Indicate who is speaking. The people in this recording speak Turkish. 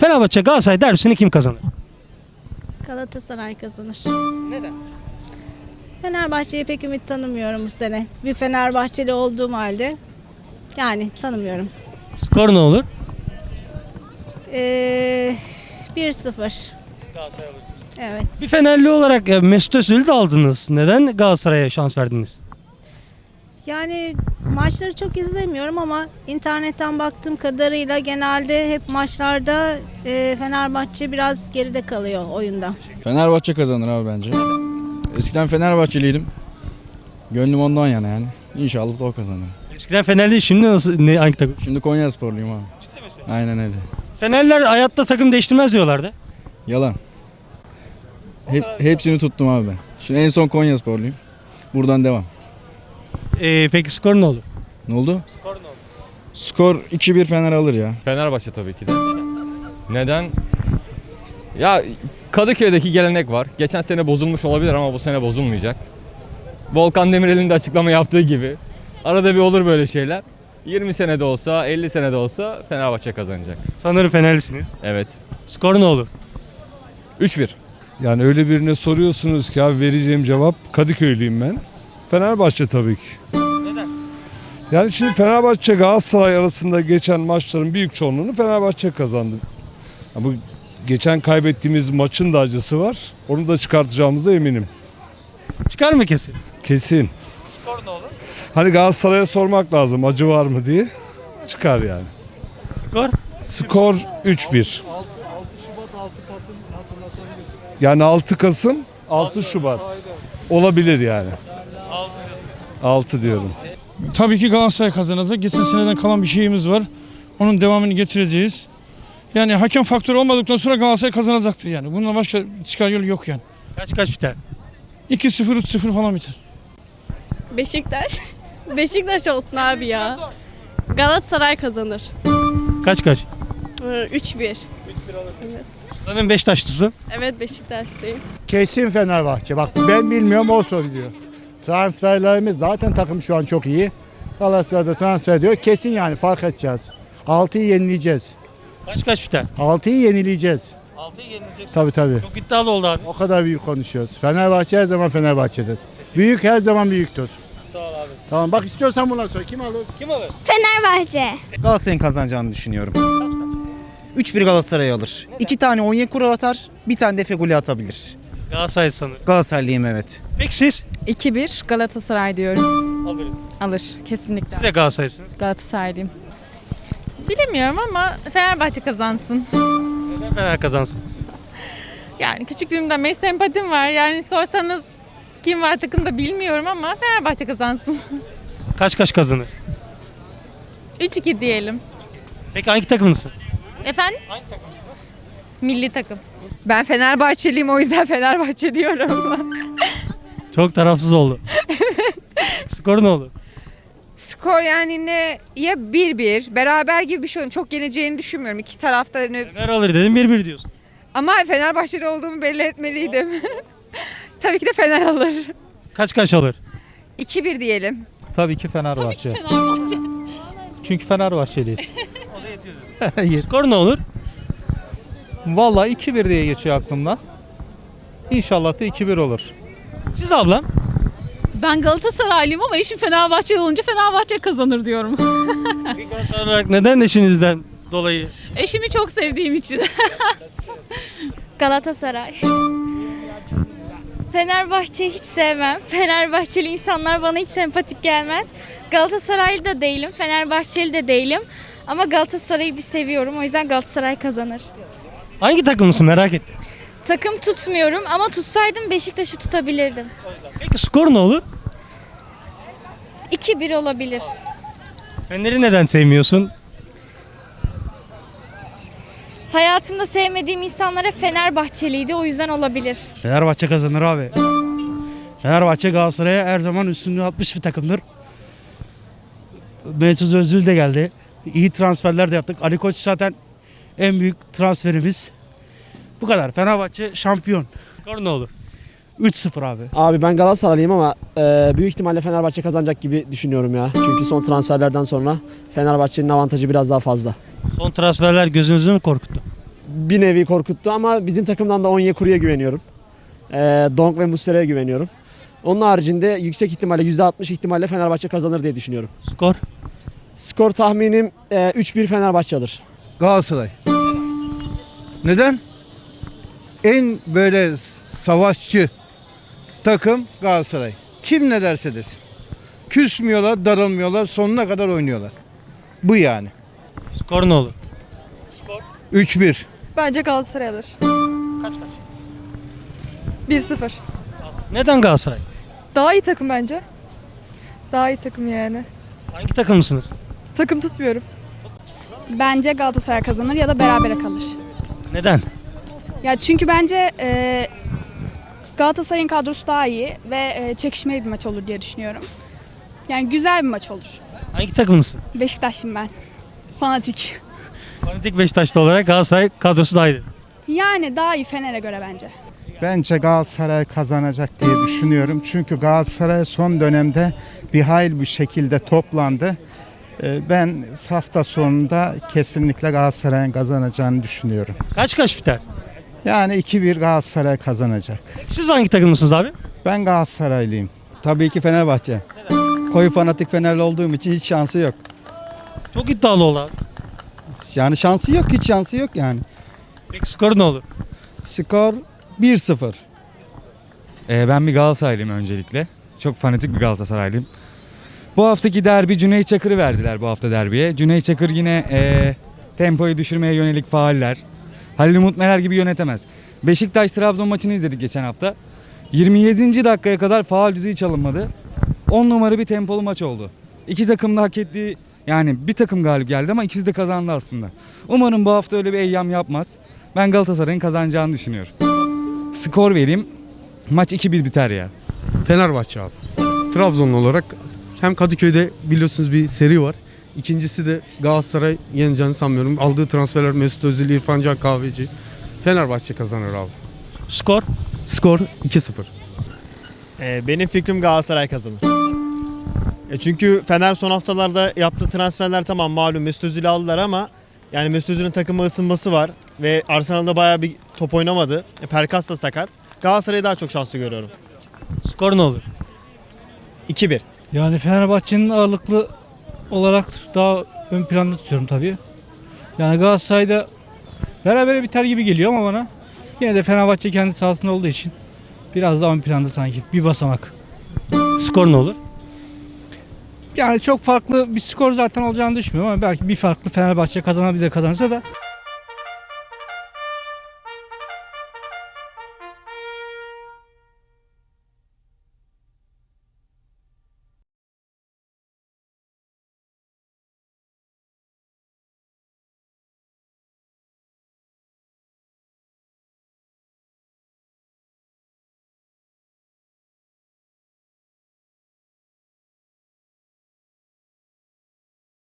Speaker 1: Fenerbahçe Galatasaray derbisini kim kazanır?
Speaker 2: Galatasaray kazanır.
Speaker 1: Neden?
Speaker 2: Fenerbahçe'ye pek ümit tanımıyorum bu sene. Bir Fenerbahçeli olduğum halde yani tanımıyorum.
Speaker 1: Skor ne olur?
Speaker 2: Ee, 1-0. Evet.
Speaker 1: Bir Fenerli olarak e, Mesut Özil'i de aldınız. Neden Galatasaray'a şans verdiniz?
Speaker 2: Yani maçları çok izlemiyorum ama internetten baktığım kadarıyla genelde hep maçlarda e, Fenerbahçe biraz geride kalıyor oyunda.
Speaker 3: Fenerbahçe kazanır abi bence. Eskiden Fenerbahçeliydim. Gönlüm ondan yana yani. İnşallah da o kazanır.
Speaker 1: Eskiden Fenerli şimdi nasıl ne hangi takım?
Speaker 3: Şimdi Konya sporluyum abi. Aynen öyle.
Speaker 1: Fenerler hayatta takım değiştirmez diyorlardı.
Speaker 3: Yalan. Hep, hepsini tuttum abi ben. Şimdi en son Konya sporluyum. Buradan devam.
Speaker 1: Ee, peki skor ne olur?
Speaker 3: Ne oldu? Skor 2-1 Fener alır ya.
Speaker 4: Fenerbahçe tabii ki de. Neden? Ya Kadıköy'deki gelenek var. Geçen sene bozulmuş olabilir ama bu sene bozulmayacak. Volkan Demirel'in de açıklama yaptığı gibi. Arada bir olur böyle şeyler. 20 senede olsa, 50 senede olsa Fenerbahçe kazanacak.
Speaker 1: Sanırım Fenerlisiniz.
Speaker 4: Evet.
Speaker 1: Skor ne olur?
Speaker 4: 3-1.
Speaker 5: Yani öyle birine soruyorsunuz ki abi vereceğim cevap Kadıköylüyüm ben. Fenerbahçe tabii ki. Yani şimdi Fenerbahçe Galatasaray arasında geçen maçların büyük çoğunluğunu Fenerbahçe kazandı. Bu geçen kaybettiğimiz maçın da acısı var. Onu da çıkartacağımıza eminim.
Speaker 1: Çıkar mı kesin?
Speaker 5: Kesin.
Speaker 1: Skor ne olur?
Speaker 5: Hani Galatasaray'a sormak lazım acı var mı diye. Çıkar yani.
Speaker 1: Skor?
Speaker 5: Skor 3-1. Yani 6 Kasım 6 Şubat. Olabilir yani. 6 diyorum.
Speaker 6: Tabii ki Galatasaray kazanacak. Geçen seneden kalan bir şeyimiz var. Onun devamını getireceğiz. Yani hakem faktörü olmadıktan sonra Galatasaray kazanacaktır yani. Bundan başka çıkar yolu yok yani.
Speaker 1: Kaç kaç biter?
Speaker 6: 2-0, 3-0 falan biter.
Speaker 7: Beşiktaş. Beşiktaş olsun abi ya. Galatasaray kazanır.
Speaker 1: Kaç kaç?
Speaker 7: Ee, 3-1.
Speaker 1: Sanırım Beşiktaşlısın.
Speaker 7: Evet Beşiktaşlıyım.
Speaker 8: Kesin Fenerbahçe. Bak ben bilmiyorum o söylüyor. Transferlerimiz zaten takım şu an çok iyi. Galatasaray'da transfer diyor. Kesin yani fark edeceğiz. 6'yı yenileyeceğiz.
Speaker 1: Kaç kaç biter?
Speaker 8: 6'yı yenileyeceğiz.
Speaker 1: 6'yı yenileceksin.
Speaker 8: Tabii tabii.
Speaker 1: Çok iddialı oldu abi.
Speaker 8: O kadar büyük konuşuyoruz. Fenerbahçe her zaman Fenerbahçe'dir. Büyük her zaman büyüktür.
Speaker 1: Sağ ol abi.
Speaker 8: Tamam bak istiyorsan bundan sonra kim alır?
Speaker 1: Kim alır?
Speaker 9: Fenerbahçe.
Speaker 10: Galatasaray'ın kazanacağını düşünüyorum. 3-1 Galatasaray alır. İki tane Onyekuru atar, bir tane de Feguli atabilir.
Speaker 1: Galatasaray sanır.
Speaker 10: Galatasaraylıyım evet.
Speaker 1: Peki siz?
Speaker 7: 2-1 Galatasaray diyorum.
Speaker 1: Alırım.
Speaker 7: Alır kesinlikle.
Speaker 1: Siz de Galatasaraylısınız.
Speaker 7: Galatasaraylıyım. Bilemiyorum ama Fenerbahçe kazansın.
Speaker 1: Neden Fener kazansın?
Speaker 7: Yani küçüklüğümden beri sempatim var. Yani sorsanız kim var takımda bilmiyorum ama Fenerbahçe kazansın.
Speaker 1: Kaç kaç kazanır?
Speaker 7: 3-2 diyelim.
Speaker 1: Peki hangi takımlısın?
Speaker 7: Efendim? Milli takım.
Speaker 9: Ben Fenerbahçeliyim o yüzden Fenerbahçe diyorum.
Speaker 1: Çok tarafsız oldu. Skor ne olur?
Speaker 9: Skor yani ne ya 1-1 beraber gibi bir şey olur. Çok yeneceğini düşünmüyorum iki tarafta. hani-
Speaker 1: Fener alır dedim 1-1 diyorsun.
Speaker 9: Ama Fenerbahçeli olduğumu belli etmeliydim. Tabii ki de Fener alır.
Speaker 1: Kaç kaç alır?
Speaker 9: 2-1 diyelim.
Speaker 10: Tabii ki Fenerbahçe.
Speaker 7: Fenerbahçe.
Speaker 10: Çünkü Fenerbahçeliyiz.
Speaker 1: Skor ne olur?
Speaker 10: Vallahi 2-1 diye geçiyor aklımdan. İnşallah da 2-1 olur.
Speaker 1: Siz ablam?
Speaker 7: Ben Galatasaraylıyım ama eşim Fenerbahçe olunca Fenerbahçe kazanır diyorum.
Speaker 1: Bir Galatasaray olarak neden eşinizden dolayı?
Speaker 7: Eşimi çok sevdiğim için.
Speaker 9: Galatasaray.
Speaker 7: Fenerbahçe'yi hiç sevmem. Fenerbahçeli insanlar bana hiç sempatik gelmez. Galatasaraylı da değilim, Fenerbahçeli de değilim. Ama Galatasaray'ı bir seviyorum. O yüzden Galatasaray kazanır.
Speaker 1: Hangi takımlısın merak ettim.
Speaker 7: Takım tutmuyorum ama tutsaydım Beşiktaş'ı tutabilirdim.
Speaker 1: Peki skor ne olur?
Speaker 7: 2-1 olabilir.
Speaker 1: Fener'i neden sevmiyorsun?
Speaker 7: Hayatımda sevmediğim insanlar hep Fenerbahçeliydi. O yüzden olabilir.
Speaker 10: Fenerbahçe kazanır abi. Fenerbahçe Galatasaray'a her zaman üstünlüğü atmış bir takımdır. Mesut Özil de geldi. İyi transferler de yaptık. Ali Koç zaten en büyük transferimiz. Bu kadar. Fenerbahçe şampiyon.
Speaker 1: Skor ne olur?
Speaker 10: 3-0 abi.
Speaker 11: Abi ben Galatasaraylıyım ama e, büyük ihtimalle Fenerbahçe kazanacak gibi düşünüyorum ya. Çünkü son transferlerden sonra Fenerbahçe'nin avantajı biraz daha fazla.
Speaker 1: Son transferler gözünüzü mü korkuttu?
Speaker 11: bir nevi korkuttu ama bizim takımdan da Onyekuru'ya güveniyorum. Ee, Donk ve Muslera'ya güveniyorum. Onun haricinde yüksek ihtimalle %60 ihtimalle Fenerbahçe kazanır diye düşünüyorum.
Speaker 1: Skor.
Speaker 11: Skor tahminim e, 3-1 Fenerbahçe alır.
Speaker 12: Galatasaray. Neden? En böyle savaşçı takım Galatasaray. Kim ne derse desin. Küsmüyorlar, darılmıyorlar, sonuna kadar oynuyorlar. Bu yani.
Speaker 1: Skor ne olur?
Speaker 12: 3-1.
Speaker 13: Bence Galatasaray alır.
Speaker 1: Kaç kaç?
Speaker 13: 1-0.
Speaker 1: Neden Galatasaray?
Speaker 13: Daha iyi takım bence. Daha iyi takım yani.
Speaker 1: Hangi takımlısınız?
Speaker 13: Takım tutmuyorum.
Speaker 14: Bence Galatasaray kazanır ya da berabere kalır.
Speaker 1: Neden?
Speaker 14: Ya çünkü bence e, Galatasaray'ın kadrosu daha iyi ve e, çekişmeli bir maç olur diye düşünüyorum. Yani güzel bir maç olur.
Speaker 1: Hangi takımlısın?
Speaker 14: Beşiktaşlıyım ben. Fanatik.
Speaker 1: Fanatik Beşiktaşlı olarak Galatasaray kadrosu daha iyi.
Speaker 14: Yani daha iyi Fener'e göre bence.
Speaker 12: Bence Galatasaray kazanacak diye düşünüyorum. Çünkü Galatasaray son dönemde bir hayli bir şekilde toplandı. Ee, Ben hafta sonunda kesinlikle Galatasaray'ın kazanacağını düşünüyorum.
Speaker 1: Kaç kaç biter?
Speaker 12: Yani 2-1 Galatasaray kazanacak.
Speaker 1: Siz hangi takımlısınız abi?
Speaker 12: Ben Galatasaraylıyım.
Speaker 15: Tabii ki Fenerbahçe. Koyu fanatik Fenerli olduğum için hiç şansı yok.
Speaker 1: Çok iddialı abi.
Speaker 15: Yani şansı yok, hiç şansı yok yani.
Speaker 1: Peki skor ne olur?
Speaker 15: Skor 1-0.
Speaker 16: Ee, ben bir Galatasaraylıyım öncelikle. Çok fanatik bir Galatasaraylıyım. Bu haftaki derbi Cüneyt Çakır'ı verdiler bu hafta derbiye. Cüneyt Çakır yine ee, tempoyu düşürmeye yönelik faaller. Halil Umut Meler gibi yönetemez. Beşiktaş-Trabzon maçını izledik geçen hafta. 27. dakikaya kadar faal düzüğü çalınmadı. 10 numara bir tempolu maç oldu. İki takım da hak ettiği yani bir takım galip geldi ama ikisi de kazandı aslında. Umarım bu hafta öyle bir eyyam yapmaz. Ben Galatasaray'ın kazanacağını düşünüyorum. Skor vereyim. Maç 2-1 biter ya.
Speaker 17: Fenerbahçe abi. Trabzonlu olarak hem Kadıköy'de biliyorsunuz bir seri var. İkincisi de Galatasaray yeneceğini sanmıyorum. Aldığı transferler Mesut Özil, İrfan Can Kahveci. Fenerbahçe kazanır abi.
Speaker 1: Skor.
Speaker 17: Skor 2-0.
Speaker 10: Ee, benim fikrim Galatasaray kazanır. E çünkü Fener son haftalarda yaptığı transferler tamam malum Mesut Özil'i aldılar ama yani Mesut Özil'in takıma ısınması var ve Arsenal'da bayağı bir top oynamadı. E, Perkas da sakat. Galatasaray'ı daha çok şanslı görüyorum.
Speaker 1: Skor ne olur?
Speaker 10: 2-1.
Speaker 6: Yani Fenerbahçe'nin ağırlıklı olarak daha ön planda tutuyorum tabii. Yani Galatasaray'da beraber biter gibi geliyor ama bana. Yine de Fenerbahçe kendi sahasında olduğu için biraz daha ön planda sanki. Bir basamak.
Speaker 1: Skor ne olur?
Speaker 6: Yani çok farklı bir skor zaten olacağını düşünmüyorum ama belki bir farklı Fenerbahçe kazanabilir kazanırsa da